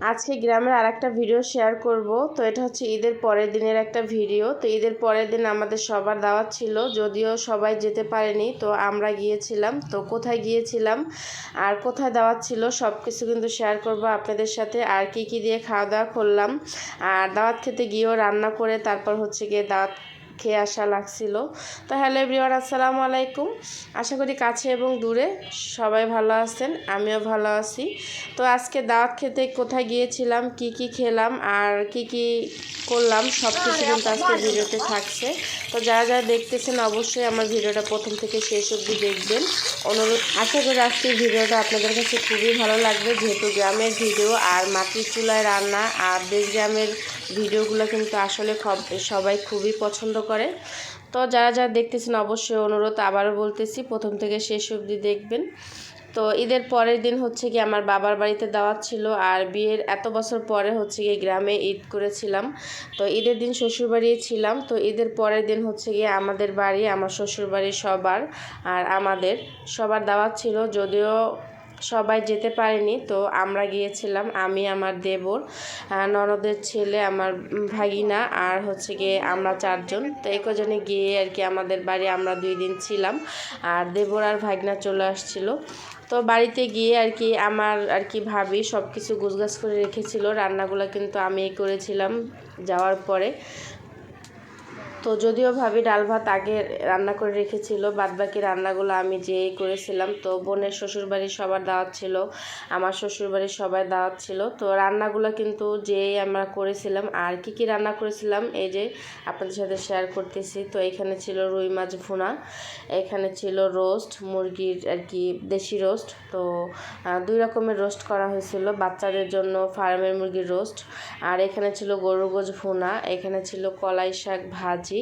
আজকে গ্রামের আর একটা ভিডিও শেয়ার করব। তো এটা হচ্ছে ঈদের পরের দিনের একটা ভিডিও তো ঈদের পরের দিন আমাদের সবার দাওয়াত ছিল, যদিও সবাই যেতে পারেনি, তো আমরা গিয়েছিলাম। তো কোথায় গিয়েছিলাম, আর কোথায় দাওয়াত ছিল সব কিছু কিন্তু শেয়ার করব আপনাদের সাথে। আর কি কি দিয়ে খাওয়া দাওয়া করলাম, আর দাওয়াত খেতে গিয়েও রান্না করে তারপর হচ্ছে গিয়ে দাওয়াত খেয়ে আসা লাগছিল। তো হ্যালো এভরিওয়ান আসসালামু আলাইকুম। আশা করি কাছে এবং দূরে সবাই ভালো আছেন, আমিও ভালো আছি। তো আজকে দাওয়াত খেতে কোথায় গিয়েছিলাম, কি কি খেলাম আর কি কি করলাম সব কিছু কিন্তু আজকে ভিডিওতে থাকছে। তো যারা যারা দেখতেছেন অবশ্যই আমার ভিডিওটা প্রথম থেকে শেষ অবধি দেখবেন। অনুরোধ, আশা করি আজকের ভিডিওটা আপনাদের কাছে খুবই ভালো লাগবে। যেহেতু গ্রামের ভিডিও আর মাটির চুলায় রান্না আর দেশ গ্রামের ভিডিওগুলো কিন্তু আসলে সবাই খুবই পছন্দ করে। তো যারা যারা দেখতেছেন, অবশ্যই অনুরোধ আবারও বলতেছি, প্রথম থেকে শেষ অবধি দেখবেন। তো ঈদের পরের দিন হচ্ছে কি আমার বাবার বাড়িতে দাওয়াত ছিল, আর বিয়ের এত বছর পরে হচ্ছে গিয়ে গ্রামে ঈদ করেছিলাম। তো ঈদের দিন শ্বশুরবাড়ি ছিলাম, তো ঈদের পরের দিন হচ্ছে গিয়ে আমাদের বাড়ি, আমার শ্বশুরবাড়ি সবার আর আমাদের সবার দাওয়াত ছিল। যদিও সবাই যেতে পারেনি, তো আমরা গিয়েছিলাম, আমি, আমার দেবর ননদের ছেলে, আমার ভাগিনা আর হচ্ছে গিয়ে আমরা চারজন। তো এই কজনে গিয়ে আর কি আমাদের বাড়ি আমরা দুই দিন ছিলাম, আর দেবর আর ভাগিনা চলে আসছিল। তো বাড়িতে গিয়ে আর কি আমার আর কি ভাবি সব কিছু গুছগাছ করে রেখেছিল, রান্নাগুলো কিন্তু আমি করেছিলাম যাওয়ার পরে। তো যদিও ভাবি ডাল ভাত আগে রান্না করে রেখেছিল, বাদবাকি রান্নাগুলো আমি যেই করেছিলাম, তো বোনের শ্বশুরবাড়ির সবার দাওয়াত ছিল, আমার শ্বশুরবাড়ির সবাই দাওয়াত ছিল, তো রান্নাগুলো কিন্তু যেই আমরা করেছিলাম আর কি কি রান্না করেছিলাম, এই যে আপনাদের সাথে শেয়ার করতেছি, তো এখানে ছিল রুই মাছ ভুনা, এখানে ছিল রোস্ট মুরগির আর কি দেশি রোস্ট তো দুই রকমের রোস্ট করা হয়েছিল, বাচ্চাদের জন্য ফার্মের মুরগির রোস্ট আর এখানে ছিল গরুর গোজ ভুনা, এখানে ছিল কলাই শাক ভাজি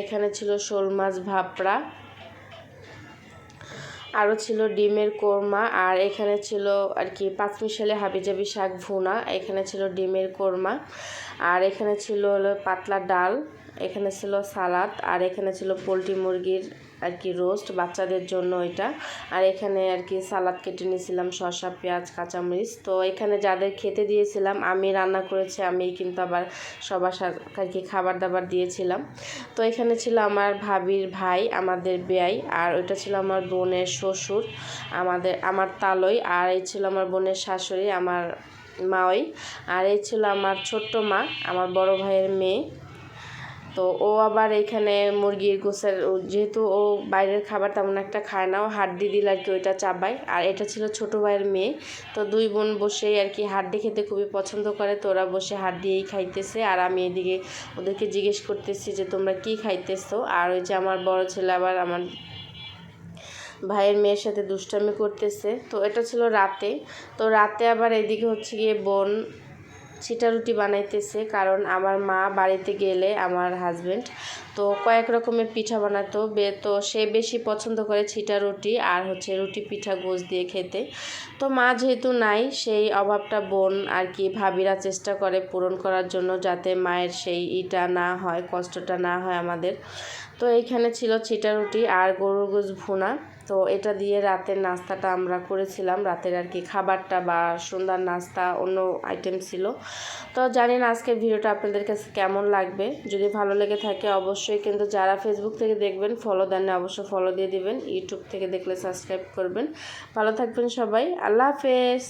এখানে ছিল শোল মাছ, ভাপড়া। আরও ছিল ডিমের কোরমা আর এখানে ছিল আর কি পাঁচমিশালি হাবিজাবি শাক ভুনা। এখানে ছিল ডিমের কোরমা। আর এখানে ছিল হলো পাতলা ডাল। এখানে ছিল সালাদ, আর এখানে ছিল পোলট্রি মুরগির আর কি রোস্ট, বাচ্চাদের জন্য এটা। আর এখানে আর কি সালাদ কেটে নিয়েছিলাম, শসা, পেঁয়াজ, কাঁচামরিচ। তো এখানে যাদের খেতে দিয়েছিলাম, আমি রান্না করেছি, আমি কিন্তু আবার সবার আর কি খাবার দাবার দিয়েছিলাম। তো এখানে ছিল আমার ভাবির ভাই, আমাদের বেয়াই, আর ওইটা ছিল আমার বোনের শ্বশুর, আমাদের, আমার তালই, আর এই ছিল আমার বোনের শাশুড়ি, আমার মাওই। আর এই ছিল আমার ছোট্ট মা, আমার বড় ভাইয়ের মেয়ে। তো ও আবার এখানে মুরগির গোসের যেহেতু ও বাইরের খাবার তেমন একটা খায় না, ও হাড্ডি দিল আর কি ওইটা চাবায়। আর এটা ছিল ছোটো ভাইয়ের মেয়ে, তো দুই বোন বসেই আর কি হাড্ডি খেতে খুবই পছন্দ করে, তো ওরা বসে হাড্ডিই খাইতেছে। আর আমি এদিকে ওদেরকে জিজ্ঞেস করতেছি যে, তোমরা কি খাইতেছো? আর ওই যে আমার বড় ছেলে আবার আমার ভাইয়ের মেয়ের সাথে দুষ্টামি করতেছে। তো এটা ছিল রাতে, তো রাতে আবার এদিকে হচ্ছে গিয়ে বোন ছিটা রুটি বানাইতেছে, কারণ আমার মা বাড়িতে গেলে আমার হাজব্যান্ড তো কয়েক রকমের পিঠা বানাতো। বে, তো সে বেশি পছন্দ করে ছিটা রুটি আর হচ্ছে রুটি পিঠা গোছ দিয়ে খেতে। তো মা যেহেতু নাই, সেই অভাবটা বোন আর কি ভাবিরা চেষ্টা করে পূরণ করার জন্য যাতে মায়ের সেই ইটা না হয়, কষ্টটা না হয় আমাদের। তো এইখানে ছিল ছিটা রুটি আর গরুর গোছ ভুনা। তো এটা দিয়ে রাতের নাস্তাটা আমরা করেছিলাম। রাতের আর কি খাবারটা বা সন্ধ্যার নাস্তা অন্য আইটেম ছিল। তো জানি না আজকের ভিডিওটা আপনাদের কাছে কেমন লাগবে। যদি ভালো লেগে থাকে অবশ্যই কিন্তু যারা ফেসবুক থেকে দেখবেন ফলো দেন না অবশ্যই ফলো দিয়ে দিবেন। ইউটিউব থেকে দেখলে সাবস্ক্রাইব করবেন। ভালো থাকবেন সবাই। আল্লাহ হাফেজ।